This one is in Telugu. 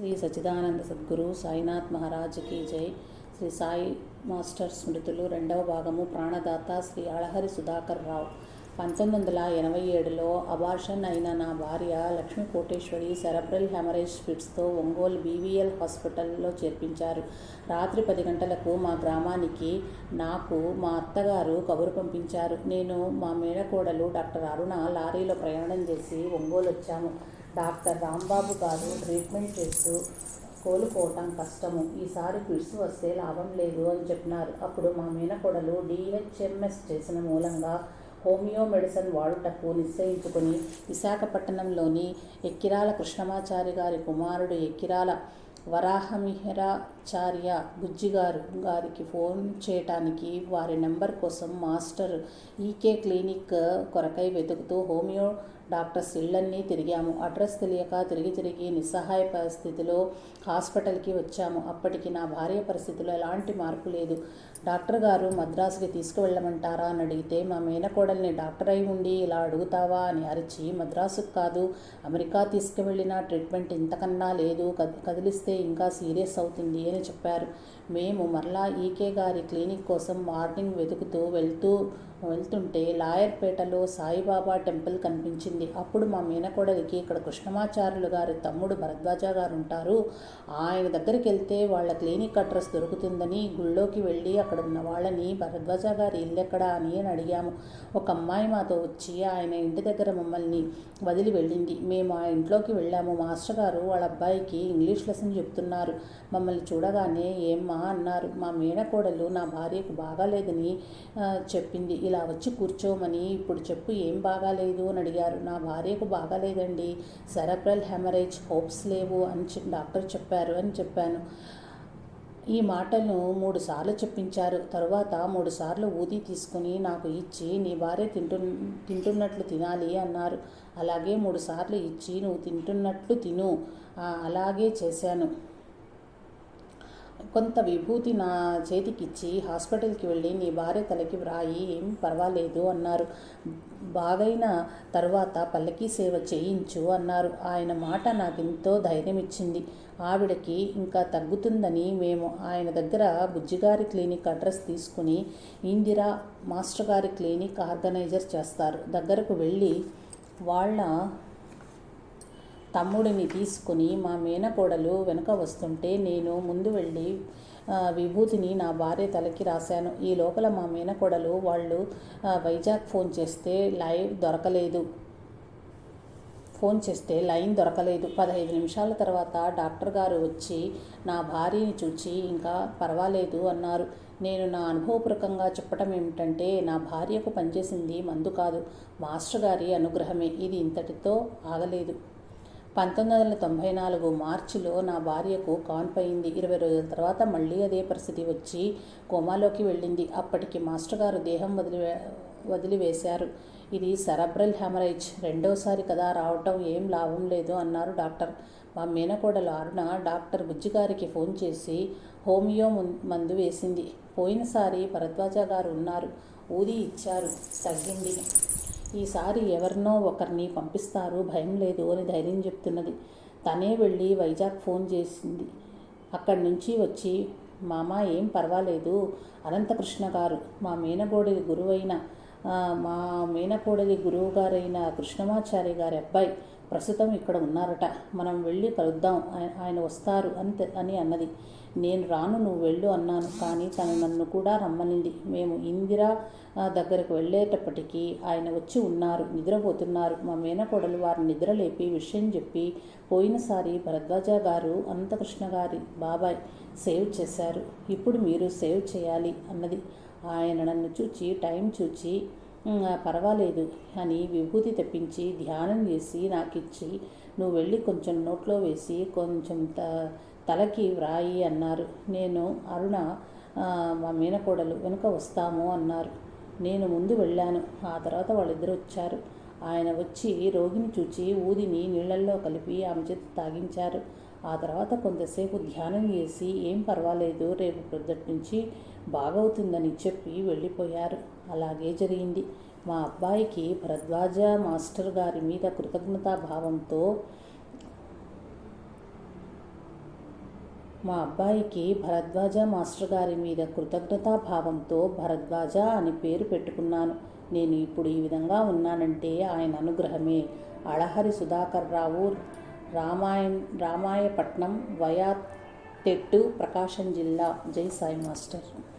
శ్రీ సచిదానంద సద్గురు సాయినాథ్ మహారాజ్కి జై. శ్రీ సాయి మాస్టర్ స్మృతులు రెండవ భాగము ప్రాణదాత శ్రీ అళహరి సుధాకర్ రావు. పంతొమ్మిది వందల ఎనభై ఏడులో అబార్షన్ అయిన నా భార్య లక్ష్మీ కోటేశ్వరి సెరబ్రల్ హెమరేజ్ ఫిట్స్తో ఒంగోలు బీవీఎల్ హాస్పిటల్లో చేర్పించారు. రాత్రి పది గంటలకు మా గ్రామానికి నాకు మా అత్తగారు కబురు పంపించారు. నేను మా మేడకోడలు డాక్టర్ అరుణ లారీలో ప్రయాణం చేసి ఒంగోలు వచ్చాము. డాక్టర్ రాంబాబు గారు ట్రీట్మెంట్ చేస్తూ కోలుకోవటం కష్టము. ఈసారి ఫిట్స్ వస్తే లాభం లేదు అని చెప్పినారు. అప్పుడు మా మేనకోడలు డిహెచ్ఎంఎస్ చేసిన మూలంగా హోమియో మెడిసిన్ వాడుటకు నిశ్చయించుకుని విశాఖపట్నంలోని ఎక్కిరాల కృష్ణమాచారి గారి కుమారుడు ఎక్కిరాల వరాహమిహరాచార్య బుజ్జిగారు గారికి ఫోన్ చేయటానికి వారి నెంబర్ కోసం మాస్టర్ ఈకే క్లినిక్ కొరకై వెతుకుతూ హోమియో డాక్టర్స్ ఇళ్ళన్నీ తిరిగాము. అడ్రస్ తెలియక తిరిగి తిరిగి నిస్సహాయ పరిస్థితిలో హాస్పిటల్కి వచ్చాము. అప్పటికి నా భార్య పరిస్థితిలో ఎలాంటి మార్పు లేదు. డాక్టర్ గారు మద్రాసుకి తీసుకువెళ్ళమంటారా అని అడిగితే మా మేనకోడల్ని డాక్టర్ అయి ఉండి ఇలా అడుగుతావా అని అరిచి మద్రాసుకు కాదు అమెరికా తీసుకువెళ్ళిన ట్రీట్మెంట్ ఇంతకన్నా లేదు కదిలిస్తే ఇంకా సీరియస్ అవుతుంది అని చెప్పారు. మేము మరలా ఈకే గారి క్లినిక్ కోసం మార్నింగ్ వెతుకుతూ వెళ్తూ వెళ్తుంటే లాయర్పేటలో సాయిబాబా టెంపుల్ కనిపించింది. అప్పుడు మా మేనకోడలికి ఇక్కడ కృష్ణమాచార్యులు గారి తమ్ముడు భరద్వాజ గారు ఉంటారు. ఆయన దగ్గరికి వెళ్తే వాళ్ళ క్లినిక్ అడ్రస్ దొరుకుతుందని గుళ్ళోకి వెళ్ళి అక్కడ ఉన్న వాళ్ళని భరద్వాజ గారి ఇల్లు ఎక్కడా అని అని అడిగాము. ఒక అమ్మాయి మాతో వచ్చి ఆయన ఇంటి దగ్గర మమ్మల్ని వదిలి వెళ్ళింది. మేము ఆ ఇంట్లోకి వెళ్ళాము. మాస్టర్ గారు వాళ్ళ అబ్బాయికి ఇంగ్లీష్ లెసన్ చెప్తున్నారు. మమ్మల్ని చూడగానే ఏమ్మా అన్నారు. మా మేనకోడలు నా భార్యకు బాగాలేదని చెప్పింది. ఇలా వచ్చి కూర్చోమని ఇప్పుడు చెప్పు ఏం బాగాలేదు అని అడిగారు. నా భార్యకు బాగాలేదండి. సెరబ్రల్ హెమరేజ్ హోప్స్ లేవు అని డాక్టర్ చెప్పారు అని చెప్పాను. ఈ మాటలను మూడు సార్లు చెప్పించారు. తరువాత మూడు సార్లు ఊది తీసుకుని నాకు ఇచ్చి నీ భార్య తింటు తింటున్నట్లు తినాలి అన్నారు. అలాగే మూడు సార్లు ఇచ్చి నువ్వు తింటున్నట్లు తిను. అలాగే చేశాను. కొంత విభూతి నా చేతికిచ్చి హాస్పిటల్కి వెళ్ళి నీ భార్య తలకి వ్రాయి ఏం పర్వాలేదు అన్నారు. బాగైన తర్వాత పల్లకి సేవ చేయించు అన్నారు. ఆయన మాట నాకెంతో ధైర్యం ఇచ్చింది ఆవిడకి ఇంకా తగ్గుతుందని మేము ఆయన దగ్గర బుజ్జిగారి క్లినిక్ అడ్రస్ తీసుకుని ఇందిరా మాస్టర్ గారి క్లినిక్ ఆర్గనైజర్ చేస్తారు. దగ్గరకు వెళ్ళి వాళ్ళ తమ్ముడిని తీసుకుని మా మేనకోడలు వెనుక వస్తుంటే నేను ముందు వెళ్ళి విభూతిని నా భార్య తలకి రాశాను. ఈ లోపల మా మేనకోడలు వాళ్ళు వైజాగ్ ఫోన్ చేస్తే లైవ్ దొరకలేదు. ఫోన్ చేస్తే లైన్ దొరకలేదు. పదహైదు నిమిషాల తర్వాత డాక్టర్ గారు వచ్చి నా భార్యని చూచి ఇంకా పర్వాలేదు అన్నారు. నేను నా అనుభవపూర్వకంగా చెప్పటం ఏమిటంటే నా భార్యకు పనిచేసింది మందు కాదు మాస్టర్ గారి అనుగ్రహమే. ఇది ఇంతటితో ఆగలేదు. పంతొమ్మిది వందల తొంభై నాలుగు మార్చిలో నా భార్యకు కాన్పోయింది ఇరవై రోజుల తర్వాత మళ్ళీ అదే పరిస్థితి వచ్చి కోమాలోకి వెళ్ళింది. అప్పటికి మాస్టర్ గారు దేహం వదిలి వదిలివేశారు. ఇది సెరబ్రల్ హెమరేజ్. రెండోసారి కదా రావటం ఏం లాభం లేదు అన్నారు డాక్టర్. మా మేనకోడలు అరుణ డాక్టర్ బుజ్జిగారికి ఫోన్ చేసి హోమియో మందు వేసింది. పోయినసారి భరద్వాజ గారు ఉన్నారు. ఊది ఇచ్చారు. తగ్గింది. ఈసారి ఎవరినో ఒకరిని పంపిస్తారు భయం లేదు అని ధైర్యం చెప్తున్నది. తనే వెళ్ళి వైజాగ్ ఫోన్ చేసింది. అక్కడి నుంచి వచ్చి మామ ఏం పర్వాలేదు. అనంతకృష్ణ గారు మా మేనకోడది గురువైన మా మేనకోడలి గురువు గారైన కృష్ణమాచారి గారి అబ్బాయి ప్రస్తుతం ఇక్కడ ఉన్నారట. మనం వెళ్ళి కలుద్దాం. ఆయన వస్తారు అని అని అన్నది. నేను రాను నువ్వు వెళ్ళు అన్నాను. కానీ తను నన్ను కూడా రమ్మనింది. మేము ఇందిరా దగ్గరకు వెళ్ళేటప్పటికీ ఆయన వచ్చి ఉన్నారు. నిద్రపోతున్నారు. మా మేనకోడలు వారిని నిద్రలేపి విషయం చెప్పి పోయినసారి భరద్వాజ గారు అనంతకృష్ణ గారి బాబాయ్ సేవ్ చేశారు. ఇప్పుడు మీరు సేవ్ చేయాలి అన్నది. ఆయన నన్ను చూచి టైం చూచి పర్వాలేదు. అని విభూతి తెప్పించి ధ్యానం చేసి నాకు ఇచ్చి నువ్వు వెళ్ళి కొంచెం నోట్లో వేసి కొంచెం త తలకి వ్రాయి అన్నారు. నేను అరుణ మా మేనకోడలు వెనుక వస్తాము అన్నారు. నేను ముందు వెళ్ళాను. ఆ తర్వాత వాళ్ళిద్దరు వచ్చారు. ఆయన వచ్చి రోగిని చూచి ఊదిని నీళ్ళల్లో కలిపి ఆమె చేతి తాగించారు. ఆ తర్వాత కొంతసేపు ధ్యానం చేసి ఏం పర్వాలేదు రేపు పొద్దుటి నుంచి బాగవుతుందని చెప్పి వెళ్ళిపోయారు. అలాగే జరిగింది. మా అబ్బాయికి భరద్వాజ మాస్టర్ గారి మీద కృతజ్ఞతాభావంతో మా అబ్బాయికి భరద్వాజ మాస్టర్ గారి మీద కృతజ్ఞతాభావంతో భరద్వాజ అని పేరు పెట్టుకున్నాను. నేను ఇప్పుడు ఈ విధంగా ఉన్నానంటే ఆయన అనుగ్రహమే. అళహరి సుధాకర్ రావు రామాయణ రామాయపట్నం వయా తెట్టు ప్రకాశం జిల్లా. జై సాయి మాస్టర్.